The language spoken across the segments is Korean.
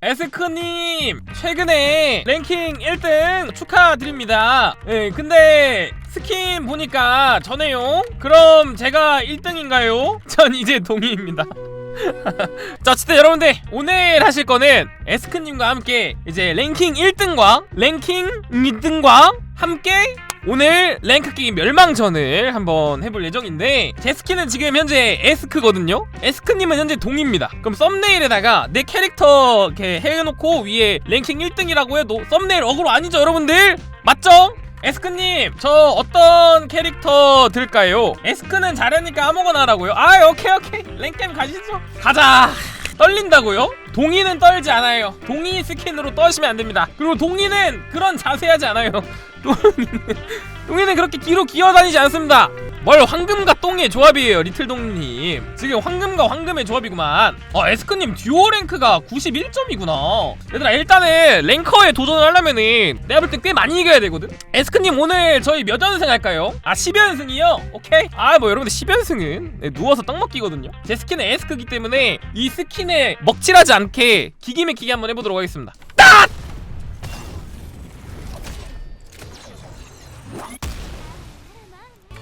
에스크님 최근에 랭킹 1등 축하드립니다. 예 근데 스킨 보니까 전해요? 그럼 제가 1등인가요? 전 이제 동의입니다. 자 어쨌든 여러분들 오늘 하실 거는 에스크님과 함께 이제 랭킹 1등과 랭킹 2등과 함께 오늘 랭크 게임 멸망전을 한번 해볼 예정인데 제 스킨은 지금 현재 에스크거든요 에스크님은 현재 동입니다 그럼 썸네일에다가 내 캐릭터 이렇게 해놓고 위에 랭킹 1등이라고 해도 썸네일 어그로 아니죠 여러분들? 맞죠? 에스크님 저 어떤 캐릭터 들까요? 에스크는 잘하니까 아무거나 하라고요? 아 오케이 오케이 랭겜 가시죠 가자 떨린다고요? 동이는 떨지 않아요. 동이 스킨으로 떠시면 안됩니다. 그리고 동이는 그런 자세하지 않아요. 동이는 동이는 그렇게 뒤로 기어다니지 않습니다 뭘 황금과 똥의 조합이에요 리틀동님. 지금 황금과 황금의 조합이구만. 어 에스크님 듀오 랭크가 91점이구나. 얘들아 일단은 랭커에 도전을 하려면은 내가 볼때꽤 많이 이겨야 되거든? 에스크님 오늘 저희 몇 연승 할까요? 아 10연승이요? 오케이. 아 뭐 여러분들 10연승은? 네, 누워서 떡 먹기거든요. 제 스킨은 에스크기 때문에 이 스킨에 먹칠하지 않게 기기맥히게 한번 해보도록 하겠습니다. 딱!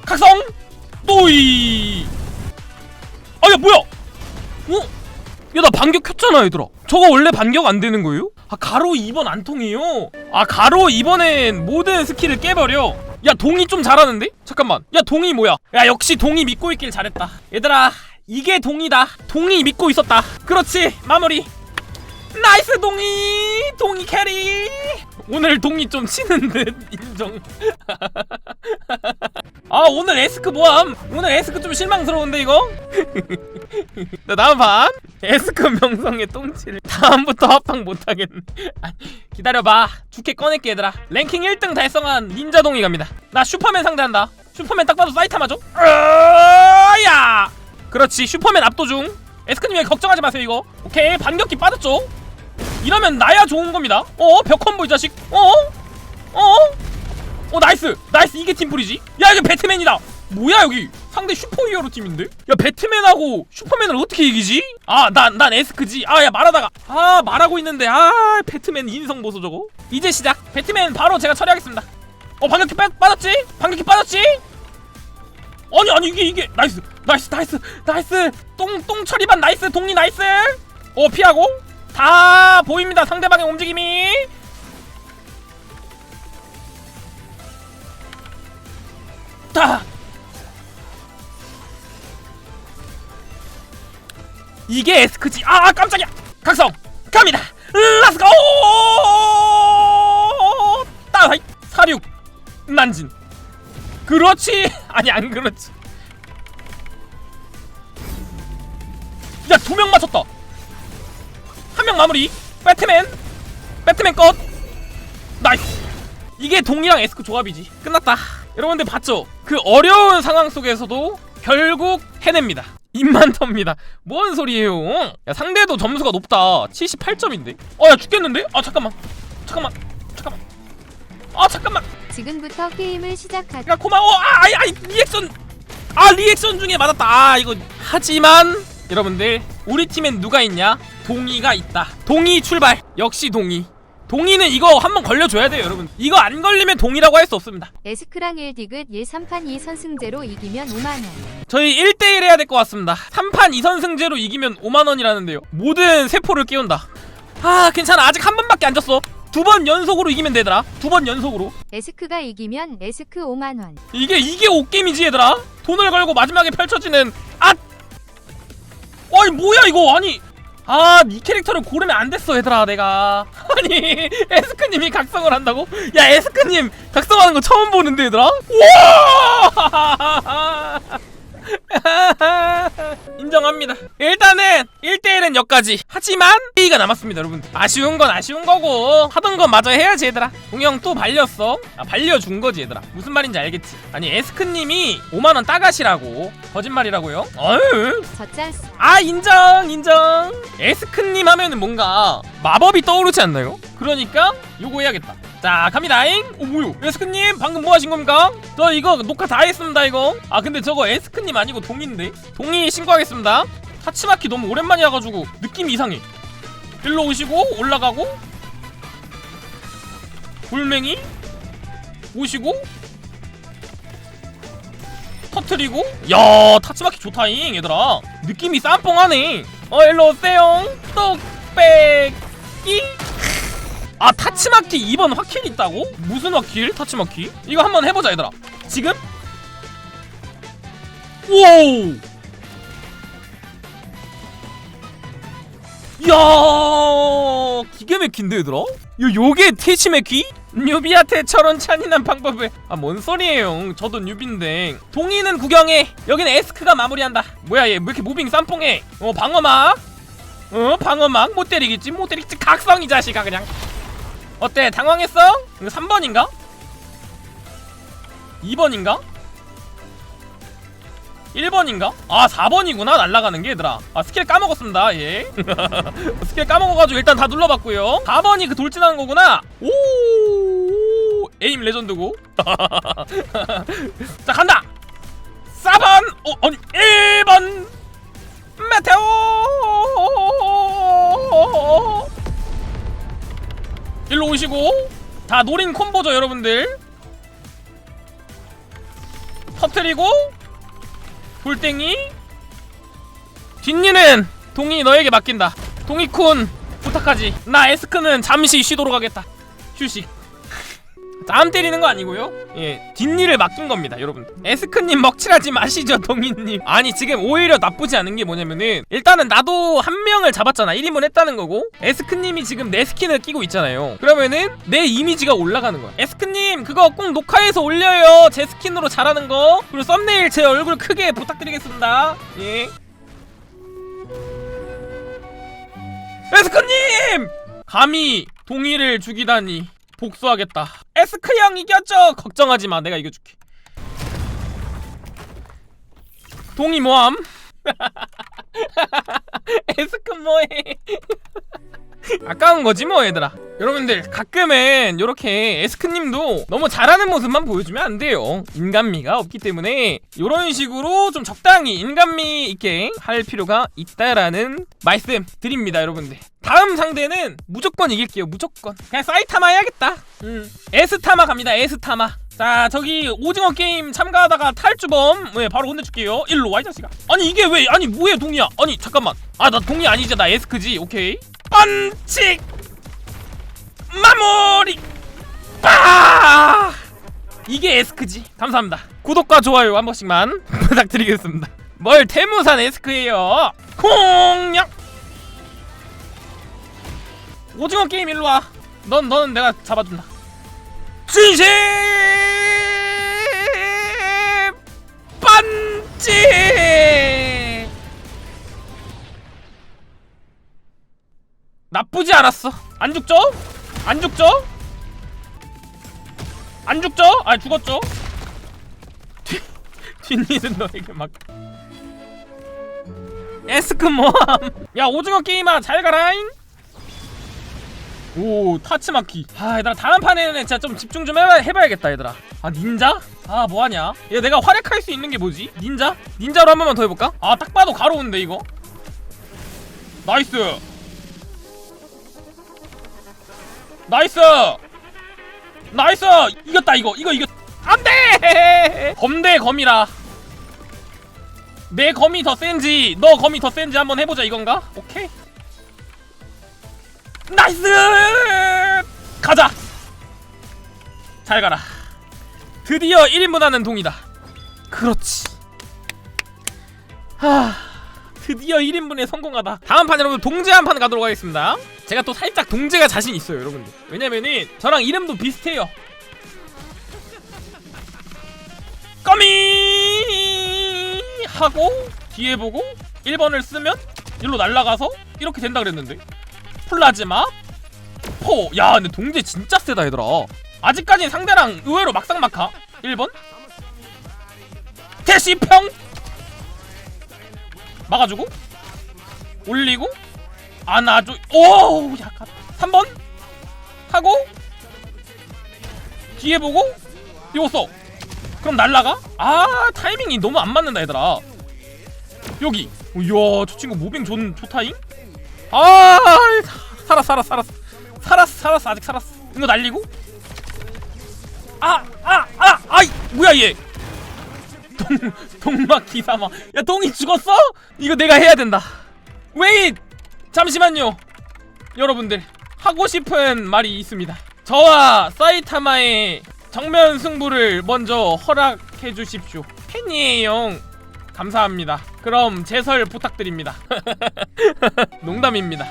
각성! 또이! 아야 뭐야? 어? 야나 반격 켰잖아 얘들아. 저거 원래 반격 안 되는 거예요? 아 가로 2번 안 통해요? 아 가로 2번엔 모든 스킬을 깨버려. 야 동이 좀 잘하는데? 잠깐만. 야 동이 뭐야? 야 역시 동이 믿고 있길 잘했다. 얘들아 이게 동이다. 동이 믿고 있었다. 그렇지 마무리. 나이스 동이! 동이 캐리! 오늘 동이 좀 치는 듯 인정 아 오늘 에스크 뭐함. 오늘 에스크 좀 실망스러운데 이거? 나 다음 판. 에스크 명성의 똥치를 다음부터 합방 못하겠네. 아, 기다려봐. 죽게 꺼낼게 얘들아. 랭킹 1등 달성한 닌자동이 갑니다. 나 슈퍼맨 상대한다. 슈퍼맨 딱 봐도 사이타마죠? 으야! 그렇지 슈퍼맨 압도중. 에스크님 왜 걱정하지 마세요 이거. 오케이 반격기 빠졌죠? 이러면 나야 좋은 겁니다. 어 벽컨보 이 자식. 어? 어? 어 나이스! 나이스! 이게 팀플이지? 야 이거 배트맨이다! 뭐야 여기? 상대 슈퍼히어로 팀인데? 야 배트맨하고 슈퍼맨을 어떻게 이기지? 아난난 에스크지. 아 야 말하다가. 아 말하고 있는데. 아 배트맨 인성 보소 저거. 이제 시작. 배트맨 바로 제가 처리하겠습니다. 어 반격기 빠, 빠졌지? 반격기 빠졌지? 아니 아니 이게 이게. 나이스. 나이스 나이스. 나이스. 똥똥 처리반 나이스. 동리 나이스. 어 피하고. 다 보입니다. 상대방의 움직임이 다. 이게 에스크지. 아 깜짝이야. 각성. 갑니다. 렛츠고 따하이 사륙. 난진. 그렇지. 아니 안 그렇지. 야 두 명 맞췄다. 한 명 마무리. 배트맨. 배트맨 컷. 나이스 이게 동이랑 에스크 조합이지. 끝났다. 여러분들 봤죠? 그 어려운 상황 속에서도 결국 해냅니다. 입만 텁니다. 뭔 소리예요? 야 상대도 점수가 높다. 78점인데? 어야 죽겠는데? 아 잠깐만. 잠깐만. 잠깐만. 아 잠깐만. 지금부터 게임을 시작하자. 야 고마워. 아 아이 아이 리액션. 아 리액션 중에 맞았다. 아 이거. 하지만 여러분들 우리 팀엔 누가 있냐? 동이가 있다. 동이 출발. 역시 동이 동이는 이거 한번 걸려줘야 돼요 여러분. 이거 안 걸리면 동이라고 할 수 없습니다. 에스크랑 1디귿 예 3판 2선승제로 이기면 5만원. 저희 1대1 해야 될 것 같습니다. 3판 2선승제로 이기면 5만원이라는데요. 모든 세포를 깨운다. 아 괜찮아. 아직 한 번밖에 안 졌어. 두 번 연속으로 이기면 되더라. 두 번 연속으로. 에스크가 이기면 에스크 5만원. 이게 이게 옷게임이지 얘들아? 돈을 걸고 마지막에 펼쳐지는 아 어이 뭐야 이거? 아니 아 이 캐릭터를 고르면 안 됐어 얘들아 내가. 아니 에스크님이 각성을 한다고? 야 에스크님 각성하는 거 처음 보는데 얘들아? 우와 인정합니다. 일단은 1대1은 여기까지. 하지만 B가 남았습니다 여러분. 아쉬운 건 아쉬운 거고 하던 건 마저 해야지 얘들아. 동영 또 발렸어. 아 발려준 거지 얘들아. 무슨 말인지 알겠지? 아니 에스크님이 5만 원 따가시라고. 거짓말이라고요? 어휴. 아 인정 인정. 에스크님 하면은 뭔가 마법이 떠오르지 않나요? 그러니까 요거 해야겠다 자 갑니다잉. 오 뭐요? 에스크님 방금 뭐 하신 겁니까? 저 이거 녹화 다 했습니다 이거. 아 근데 저거 에스크님 아니고 동인데? 동이 신고하겠습니다. 타치마키 너무 오랜만에 와가지고 느낌이 이상해. 일로 오시고 올라가고. 골맹이 오시고. 터트리고. 야 타츠마키 좋다잉 얘들아. 느낌이 쌈뽕하네. 어 일로 오세요. 똑배기 아 타츠마키 2번 확킬 있다고? 무슨 확킬? 타츠마키? 이거 한번 해보자 얘들아. 지금? 오우! 야 기가 막힌데 얘들아? 요 요게 테치메키? 뉴비한테 저런 잔인한 방법을. 아 뭔 소리예요? 저도 뉴비인데. 동이는 구경해. 여기는 에스크가 마무리한다. 뭐야 얘 왜 이렇게 무빙 쌈뽕해? 어 방어막? 어 방어막? 못 때리겠지? 못 때리겠지? 각성이 자식아 그냥 어때? 당황했어? 이거 3번인가? 2번인가? 1번인가? 아 4번이구나 날라가는 게 얘들아. 아 스킬 까먹었습니다 예. 스킬 까먹어가지고 일단 다 눌러봤고요. 4번이 그 돌진하는 거구나. 오! 에임 레전드고. 자 간다! 4번! 어 아니 1번! 메테오 일로 오시고. 다 노린 콤보죠 여러분들. 터트리고. 돌덩이. 뒷니는 동이 너에게 맡긴다. 동이쿤 부탁하지. 나 에스크는 잠시 쉬도록 하겠다. 휴식 짬 때리는 거 아니고요? 예 뒷니를 맡긴 겁니다 여러분. 에스크님 먹칠하지 마시죠 동이님. 아니 지금 오히려 나쁘지 않은 게 뭐냐면은 일단은 나도 한 명을 잡았잖아. 1인분 했다는 거고 에스크님이 지금 내 스킨을 끼고 있잖아요. 그러면은 내 이미지가 올라가는 거야. 에스크님 그거 꼭 녹화해서 올려요. 제 스킨으로 잘하는 거. 그리고 썸네일 제 얼굴 크게 부탁드리겠습니다. 예. 에스크님! 감히 동이를 죽이다니 복수하겠다. 에스크 형 이겼죠? 걱정하지 마, 내가 이겨줄게. 동이 모함. 에스크 뭐해? 아까운 거지 뭐 얘들아. 여러분들 가끔은 이렇게 에스크님도 너무 잘하는 모습만 보여주면 안 돼요. 인간미가 없기 때문에 이런 식으로 좀 적당히 인간미 있게 할 필요가 있다라는 말씀 드립니다, 여러분들. 다음 상대는 무조건 이길게요, 무조건. 그냥 사이타마 해야겠다. 음, 에스타마 갑니다, 에스타마. 자 저기 오징어 게임 참가하다가 탈주범 네 바로 혼내줄게요 일로 와 이 자식아 아니 이게 왜 아니 뭐해 동이야 아니 잠깐만 아 나 동이 아니지 나 에스크지 오케이 반칙! 마무리! 빠! 이게 에스크지. 감사합니다. 구독과 좋아요 한 번씩만 부탁드리겠습니다. 뭘 태무산 에스크예요? 공략! 오징어 게임 일로 와 넌 너는 내가 잡아준다. 진심 않았어 안 죽죠? 안 죽죠? 안 죽죠? 아 죽었죠? 뒤- 뒷니는 너에게 막 에스크 모함 야 오징어 게임아 잘 가라잉 오 타츠마키 아 얘들아 다음 판에는 진짜 좀 집중 좀 해봐, 해봐야겠다 얘들아 아 닌자? 아 뭐하냐 얘 내가 활약할 수 있는 게 뭐지? 닌자? 닌자로 한 번만 더 해볼까? 아 딱 봐도 가로운데 이거 나이스 나이스! 나이스! 이겼다 이거. 이거 이겼 안돼! 검대 검이라. 내 검이 더 센지 너 검이 더 센지 한번 해보자 이건가? 오케이. 나이스! 가자! 잘 가라. 드디어 1인분 하는 동이다. 그렇지. 하 드디어 1인분에 성공하다 다음 판 여러분 동제 한 판 가도록 하겠습니다 제가 또 살짝 동제가 자신 있어요 여러분들 왜냐면은 저랑 이름도 비슷해요 꺼미 하고 뒤에 보고 1번을 쓰면 일로 날아가서 이렇게 된다 그랬는데 플라즈마 포. 야, 근데 동재 진짜 세다 얘들아. 아직까진 상대랑 의외로 막상막하. 1번. 대시평. 막아주고. 올리고. 안아줘. 오, 약간. 3번. 하고. 뒤에 보고. 이거 써. 그럼 날라가? 아, 타이밍이 너무 안 맞는다 얘들아. 여기. 이야, 저 친구 무빙 좋, 좋다잉? 아, 살았어 살았어 살았어 살았어 살았어 아직 살았어 이거 날리고 아 아 아 아이 뭐야 얘 동, 동막 기사마 야 동이 죽었어? 이거 내가 해야 된다. 웨이 잠시만요. 여러분들 하고 싶은 말이 있습니다. 저와 사이타마의 정면 승부를 먼저 허락해 주십시오. 팬이에요. 감사합니다. 그럼 제설 부탁드립니다. 농담입니다.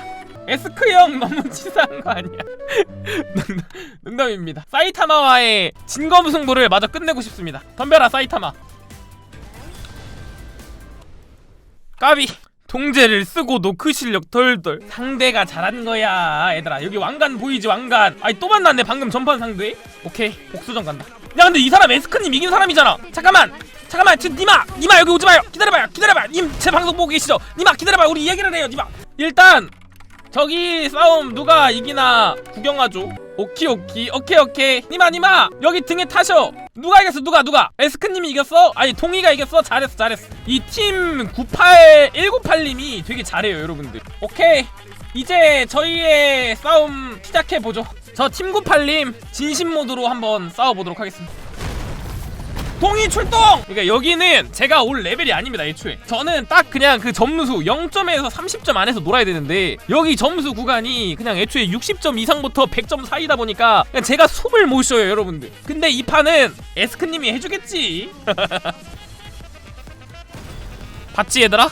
에스크 형 너무 치사한 거 아니야? 농담, 농담입니다. 사이타마와의 진검 승부를 마저 끝내고 싶습니다. 덤벼라 사이타마 까비. 동제를 쓰고 노크 실력 덜덜. 상대가 잘한 거야 얘들아. 여기 왕관 보이지 왕관? 아니 또 만났네 방금 전판 상대. 오케이 복수전 간다. 야 근데 이 사람 에스크님 이긴 사람이잖아. 잠깐만 잠깐만. 지금 니마 니마 여기 오지 마요. 기다려봐요 기다려봐요. 님 제 방송 보고 계시죠? 니마 기다려봐요. 우리 얘기를 해요 니마. 일단 저기 싸움 누가 이기나 구경하죠 오키 오키 오케이 오케이. 니마 니마! 여기 등에 타셔! 누가 이겼어? 누가 누가? 에스크님이 이겼어? 아니 동이가 이겼어? 잘했어 잘했어. 이 팀 98 198님이 되게 잘해요 여러분들. 오케이. 이제 저희의 싸움 시작해보죠. 저 팀 98님 진심 모드로 한번 싸워보도록 하겠습니다 동이 출동! 그러니까 여기는 제가 올 레벨이 아닙니다 애초에 저는 딱 그냥 그 점수 0점에서 30점 안에서 놀아야 되는데 여기 점수 구간이 그냥 애초에 60점 이상부터 100점 사이다 보니까 그냥 제가 숨을 못 쉬어요 여러분들 근데 이 판은 에스크님이 해주겠지 봤지 얘들아?